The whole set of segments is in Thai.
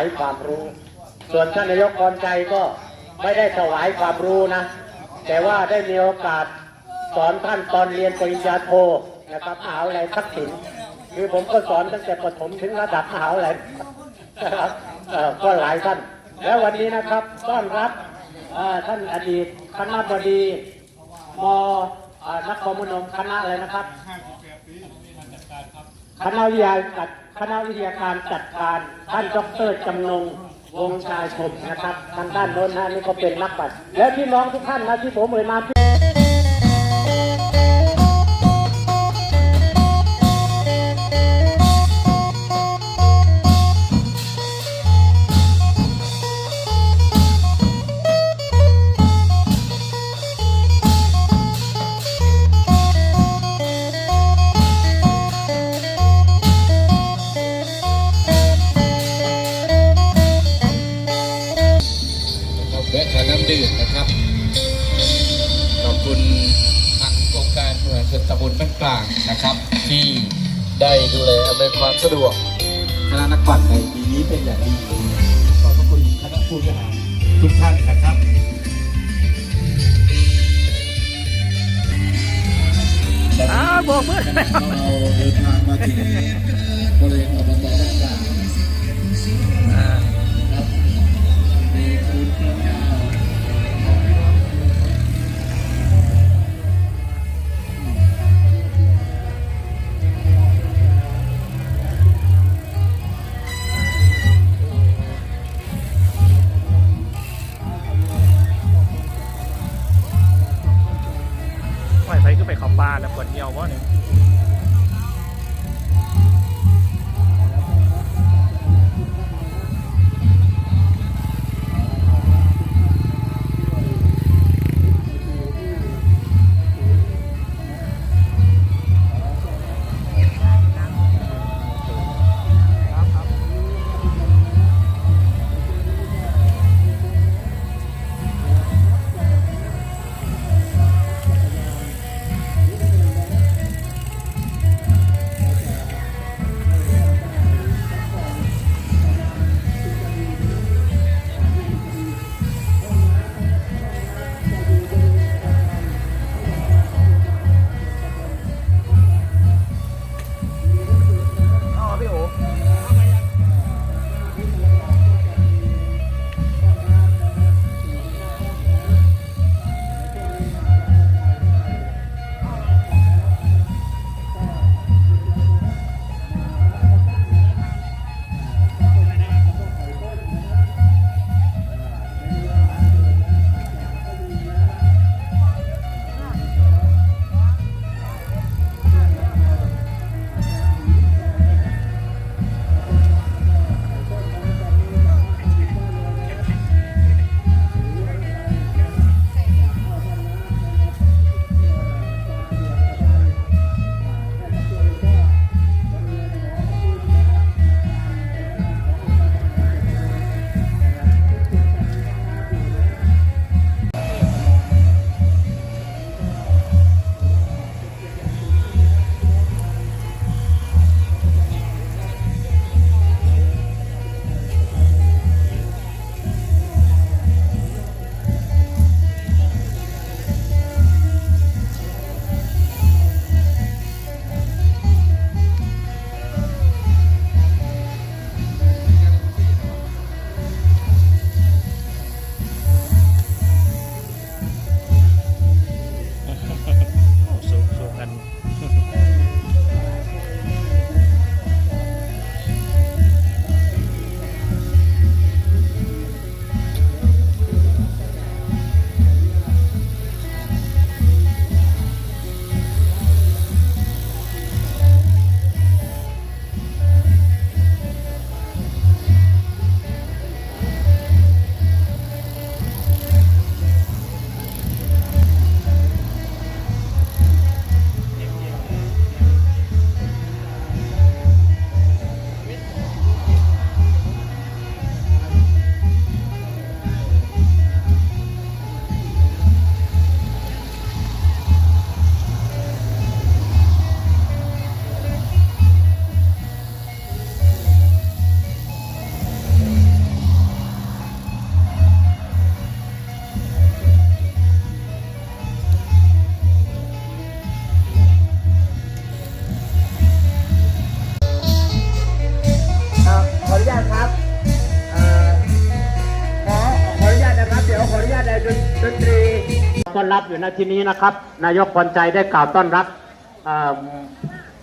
ายความรู้ ส่วนท่านนายกพรใจก็ไม่ได้ถวายความรู้นะ แต่ว่าได้มีโอกาสสอนท่านตอนเรียนปริญญาโทนะครับมหาวิทยาลัยทักษิณคือผมก็สอนตั้งแต่ประถมถึงระดับมหาวิทยาลัยนะครับก็หลายท่าน แล้ววันนี้นะครับต้อนรับท่านอดีตคณะบดีมเอ่อนครพนมคณะอะไรนะครับ คณะวิทยาการคณะวิทยาการจัดการท่านดรจำนงวงชายชมนะครับ ทางด้านโน้นนะนี่ก็เป็นนักบัตรและพี่น้องทุกท่านนะที่ผมเอ่ยนาม ดูแลอำนวยความสะดวกคณะนักปั่นในปีนี้เป็นอย่างดีขอบพระคุณคณะผู้บริหารทุกท่านนะครับอ้าวบอกเมื่อเราเดินทางมาถึงบริเวณอบตบ้านกลางครับมีคุณพระ ต้อนรับอยู่ณที่นี้นะครับ นายกพรใจได้กล่าวต้อนรับเอ่อ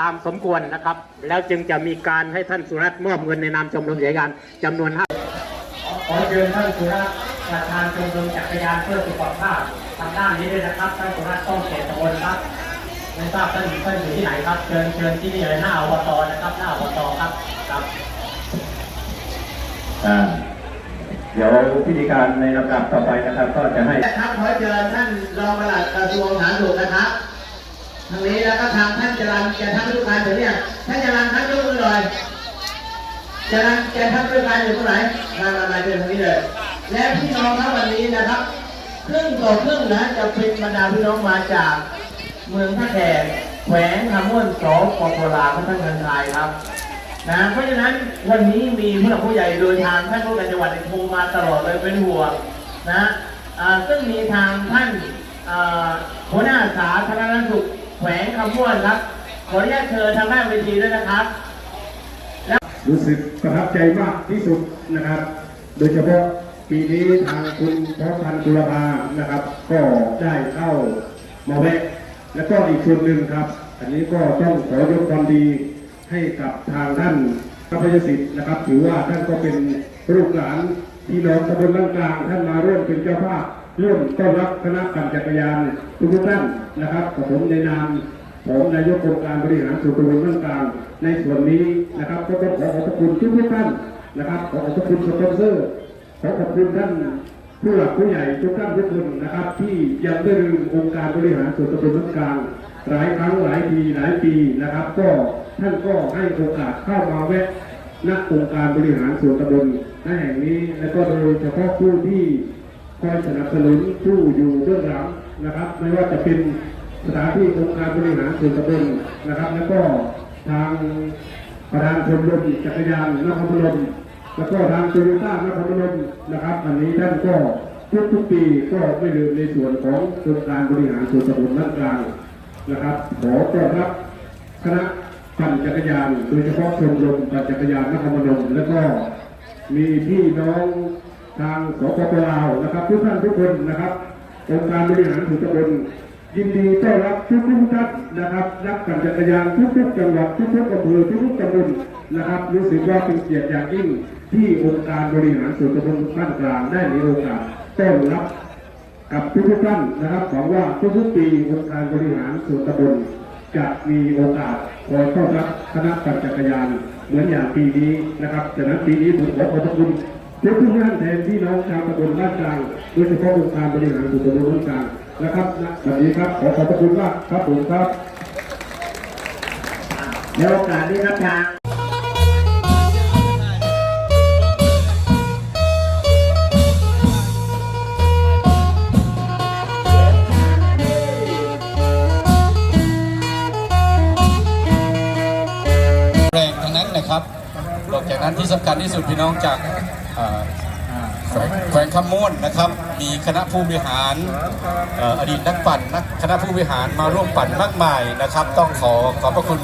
ตามสมควรนะครับ แล้วจึงจะมีการให้ท่านสุรัตน์มอบเงินในนามชมรมจักรยานจำนวนห้าขอเชิญท่านสุรัตน์ประธานชมรมจักรยานเพื่อสุขภาพทางด้านนี้ด้วยนะครับท่านสุรัตน์ต้องเขตตำบลครับไม่ทราบท่านท่านอยู่ที่ไหนครับเชิญเชิญที่นี่เลยหน้าอบตนะครับหน้าอบตครับครับอ่าเดี๋ยวพิธีการในลำดับต่อไปนะครับ ก็จะให้ครับขอเชิญท่านรองปลัดกระทรวงสาธารณสุขนะครับทางนี้แล้วก็ทางท่านจรันแกทัพทุกการถึงเนี่ยท่านจรันท่านยกมือหน่อยจรันแกทัพทุกการอยู่ตรงไหนมามามาเชิญทางนี้เลย และพี่น้องครับวันนี้นะครับครึ่งต่อครึ่งนะจะเป็นบรรดาพี่น้องมาจากเมืองท่าแขกแขวงคำม่วนสองปปลาวของท่านเงินไทยครับ นะเพราะฉะนั้นวันนี้มีผู้หลักผู้ใหญ่เดินทางท่านผู้การจังหวัดโทรมาตลอดเลยเป็นห่วงนะซึ่งมีทางท่านหัวหน้าสาธารณสุขแขวงคำม่วนครับขออนุญาตเชิญทางด้านเวทีด้วยนะครับ รู้สึกประทับใจมากที่สุดนะครับ โดยเฉพาะปีนี้ทางคุณพระพันธ์กุลภานะครับ ก็ได้เข้ามาแวะ แล้วก็อีกส่วนหนึ่งครับ อันนี้ก็ต้องขอยกความดี ให้กับทางท่านพระพยสิทธิ์นะครับ ถือว่าท่านก็เป็นลูกหลานพี่น้องตำบลบ้านกลางท่านมาร่วมเป็นเจ้าภาพร่วมต้อนรับคณะปั่นจักรยานทุกท่านนะครับกับผมในนามของนายกองค์การบริหารส่วนตำบลบ้านกลางในส่วนนี้นะครับก็ต้องขอขอบคุณทุกทุกๆท่านนะครับขอขอบคุณสปอนเซอร์ขอขอบคุณท่านผู้หลักผู้ใหญ่ทุกท่านทุกคนนะครับ ที่ยังไม่ลืมองค์การบริหารส่วนตำบลบ้านกลาง หลายครั้งหลายปีหลายปีนะครับ ก็ท่านก็ให้โอกาสเข้ามาแวะณองค์การบริหารส่วนตำบลแห่งนี้ และก็โดยเฉพาะผู้ที่คอยสนับสนุนผู้อยู่เบื้องหลังนะครับ ไม่ว่าจะเป็นสถานที่องค์การบริหารส่วนตำบลนะครับ แล้วก็ทางประธานชมรมจักรยานนครพนมแล้วก็ทางโตโยต้านครพนมนะครับ อันนี้ท่านก็ทุกทุกปีก็ไม่ลืมในส่วนขององค์การบริหารส่วนตำบลนั่นกลาง นะครับ ขอต้อนรับคณะปั่นจักรยานโดยเฉพาะชมรมปั่นจักรยานนครพนมแล้วก็มีพี่น้องทางสปปลาวนะครับ ทุกท่านทุกคนนะครับองค์การบริหารส่วนตำบลยินดีต้อนรับทุกทุกท่านนะครับนักปั่นจักรยานทุกๆจังหวัดทุกๆอำเภอทุกๆตำบลนะครับรู้สึกว่าเป็นเกียรติอย่างยิ่งที่องค์การบริหารส่วนตำบลบ้านกลางได้มีโอกาสต้อนรับ กับทุกท่านนะครับหวังว่าทุกๆปีองค์การบริหารส่วนตำบลจะมีโอกาสคอยต้อนรับคณะปั่นจักรยานเหมือนอย่างปีนี้นะครับฉะนั้นปีนี้ผมขอขอบพระคุณทุกทุกท่านแทนพี่น้องชาวตำบลบ้านกลางโดยเฉพาะองค์การบริหารส่วนตำบลบ้านกลางนะครับณวันนี้ครับขอขอบพระคุณมากครับผมครับในโอกาสนี้ครับทาง สำคัญที่สุดพี่น้องจากแขวงแขวงคำม่วนนะครับ มีคณะผู้บริหารอดีตนักปั่นนักคณะผู้บริหารมาร่วมปั่นมากมายนะครับ ต้องขอขอบพระคุณ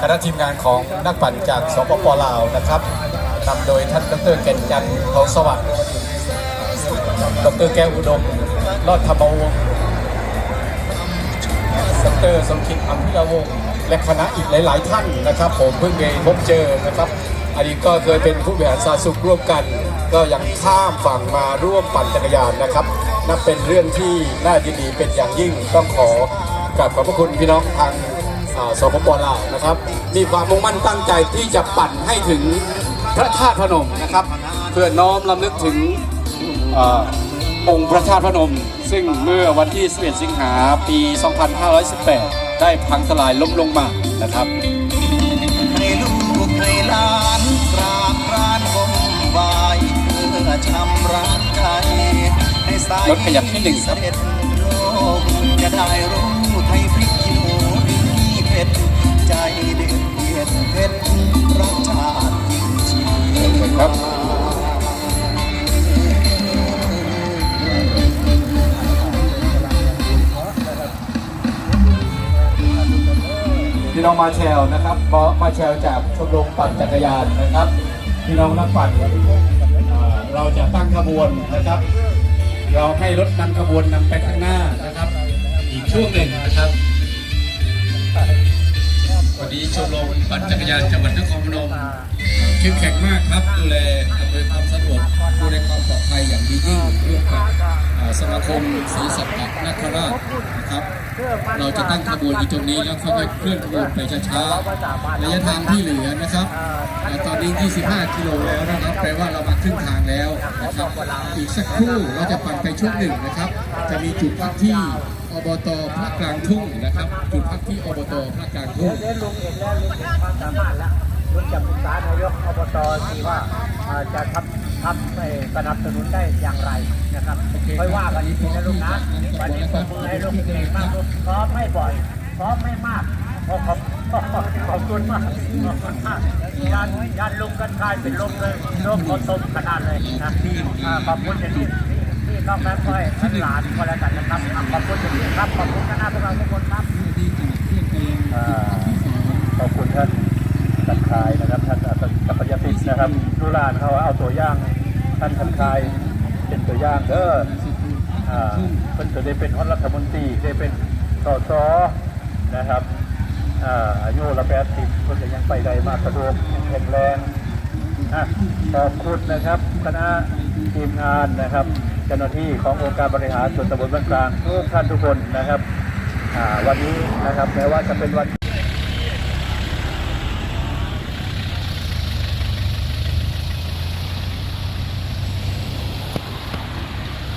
คณะทีมงานของนักปั่นจากสปปลาวนะครับนำโดยท่านดรเก่นจันทร์ทองสวัสดิ์ดรแก้วอุดมรอดธรรมวงศ์ดรสมคิดอัมพิราวงศ์และคณะอีกหลาย ๆ ท่านนะครับ ผมเพิ่งไปพบเจอนะครับ อันนี้ก็เคยเป็นผู้บริหารสาสุขร่วมกัน ก็ยังข้ามฝั่งมาร่วมปั่นจักรยานนะครับ นับเป็นเรื่องที่น่ายินดีเป็นอย่างยิ่งต้องขอกราบขอบพระคุณพี่น้องทางอ่าสปปลาวนะครับ มีความมุ่งมั่นตั้งใจที่จะปั่นให้ถึงพระธาตุพนมนะครับ เพื่อน้อมรำลึกถึงอองค์พระธาตุพนม ซึ่งเมื่อวันที่ 11 สิงหาปี 2518 ได้พังทลายล้มลงมานะครับ รถขยับที่หนึ่งครับเสด็จโลกจะได้รู้ไทยพริกขี้หนูดีเผ็ดใจเดือดเดียดเผ็ดรักชาติจริงชีวิตครับพี่น้องมาแชลนะครับมาแชลจากชมรมปั่นจักรยานนะครับพี่น้องนักปั่นเอ่อเราจะตั้งขบวนนะครับ เราให้รถนำขบวนนำไปข้างหน้านะครับ อีกช่วงหนึ่งนะครับ วันนี้ชมรมปั่นจักรยานจังหวัดนครพนมเข้มแข็งมากครับดูแลอำนวยความสะดวก สมาคมศรีสัตตนคราชนะครับ เราจะตั้งขบวนอยู่ตรงนี้แล้วค่อยๆเคลื่อนขบวนไปช้าๆระยะทางที่เหลือนะครับ ตอนนี้ 25 กิโลแล้วนะครับ แปลว่าเรามาครึ่งทางแล้วนะครับ อีกสักครู่เราจะปั่นไปช่วงหนึ่งนะครับ จะมีจุดพักที่อบตพระกลางทุ่งนะครับ จุดพักที่อบตพระกลางทุ่งเรียนลุงเองแล้วลุงเองความสามารถแล้วลุงจะปรึกษานายกอบตทีว่าอ่าจะทำ ทำให้สนับสนุนได้อย่างไรนะครับค่อยว่ากันอีกทีนะลุงนะวันนี้ผมมือให้ลุงเก่งมากลุงซ้อมไม่บ่อยซ้อมไม่มากขอบขอบขอบคุณมากขอบคุณมากยันยันลุงกันกลายเป็นลมเลยลมขอตมขนาดเลยนะอ่าขอบคุณอย่างนี้ที่นอกนั้นก็ให้ท่านหลานก็แล้วกันนะครับอะขอบคุณอย่างนี้ครับขอบคุณคณะพวกเราทุกคนครับอ่าขอบคุณท่านทัน คายนะครับท่านกัปปยตินะครับดูรานเขาเอาตัวย่างท่านทันคายเป็นตัวย่างเออเพิ่นจะได้เป็นรัฐมนตรีได้เป็นสสนะครับอายุละแปดสิบเพิ่นจะยังไปได้มากสะดวกแข็งแรงอะขอบคุณนะครับคณะทีมงานนะครับเจ้าหน้าที่ขององค์การบริหารส่วนตำบลบ้านกลางทุกท่านทุกคนนะครับวันนี้นะครับแม้ว่าจะเป็นวัน